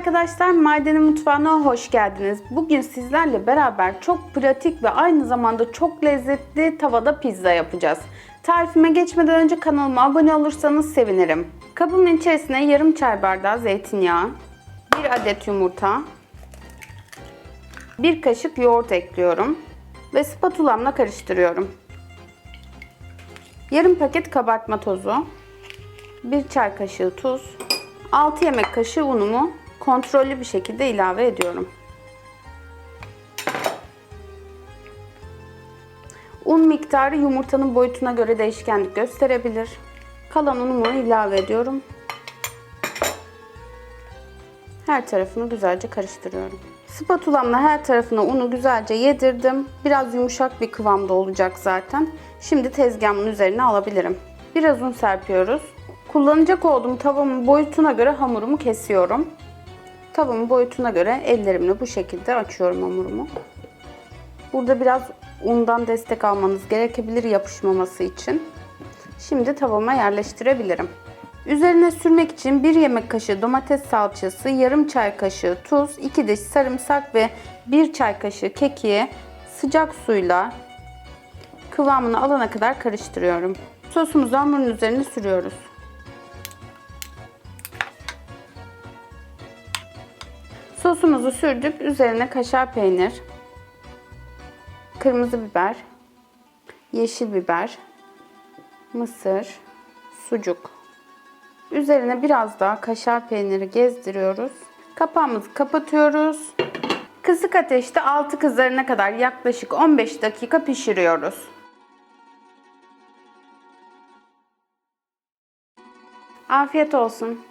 arkadaşlar, Madenin Mutfağı'na hoş geldiniz. Bugün sizlerle beraber çok pratik ve aynı zamanda çok lezzetli tavada pizza yapacağız. Tarifime geçmeden önce kanalıma abone olursanız sevinirim. Kabımın içerisine yarım çay bardağı zeytinyağı, bir adet yumurta, bir kaşık yoğurt ekliyorum ve spatulamla karıştırıyorum. Yarım paket kabartma tozu, 1 çay kaşığı tuz, 6 yemek kaşığı unumu kontrollü bir şekilde ilave ediyorum. Un miktarı yumurtanın boyutuna göre değişkenlik gösterebilir. Kalan unumu ilave ediyorum. Her tarafını güzelce karıştırıyorum. Spatulamla her tarafına unu güzelce yedirdim. Biraz yumuşak bir kıvamda olacak zaten. Şimdi tezgahımın üzerine alabilirim. Biraz un serpiyoruz. Kullanacak olduğum tavamın boyutuna göre hamurumu kesiyorum. Tavamın boyutuna göre ellerimle bu şekilde açıyorum hamurumu. Burada biraz undan destek almanız gerekebilir yapışmaması için. Şimdi tavama yerleştirebilirim. Üzerine sürmek için 1 yemek kaşığı domates salçası, yarım çay kaşığı tuz, 2 diş sarımsak ve 1 çay kaşığı kekiği sıcak suyla kıvamını alana kadar karıştırıyorum. Sosumuzu hamurun üzerine sürüyoruz. Sosumuzu sürdük. Üzerine kaşar peynir, kırmızı biber, yeşil biber, mısır, sucuk. Üzerine biraz daha kaşar peyniri gezdiriyoruz. Kapağımızı kapatıyoruz. Kısık ateşte altı kızarana kadar yaklaşık 15 dakika pişiriyoruz. Afiyet olsun.